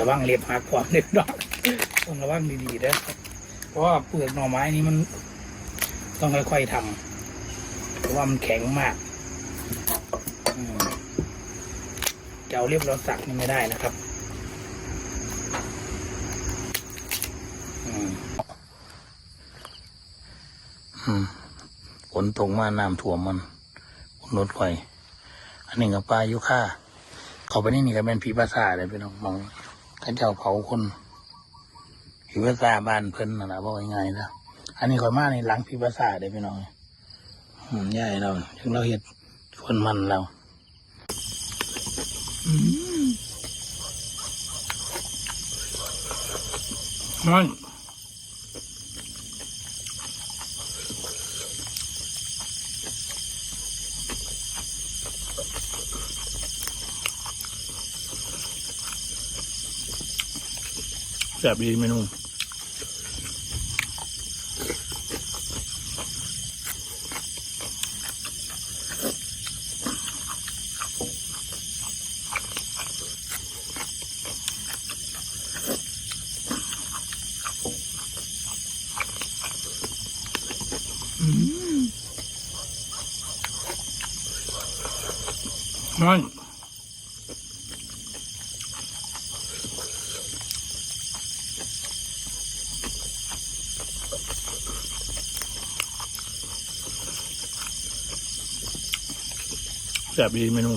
ระวังเล็บหักความเล็บดอกต้องระวังดีๆนะเพราะว่าเปลือกหน่อไม้นี้มัน ต้องค่อยๆทำเพราะว่ามันแข็งมากจะเอาเรียบร้อสักนี่ไม่ได้นะครับฝนตกมาน้ำท่วมมันรถไฟอันนี้กับปลายุค่าเขาไปนี่นี่ก็เป็นผีภาษาเลยพี่น้องมอง ข้าเจ้าเผาคนผีภาษาบ้านเพิ่นนะนะบอกง่ายๆนะอันนี้ขอยมาในหลังผีภาษาเลยพี่น้องใหญ่เราถึงเราเห็ดควนมันเราอืมมัน แซ่บดีเมนูมัน แซ่บดีเมนู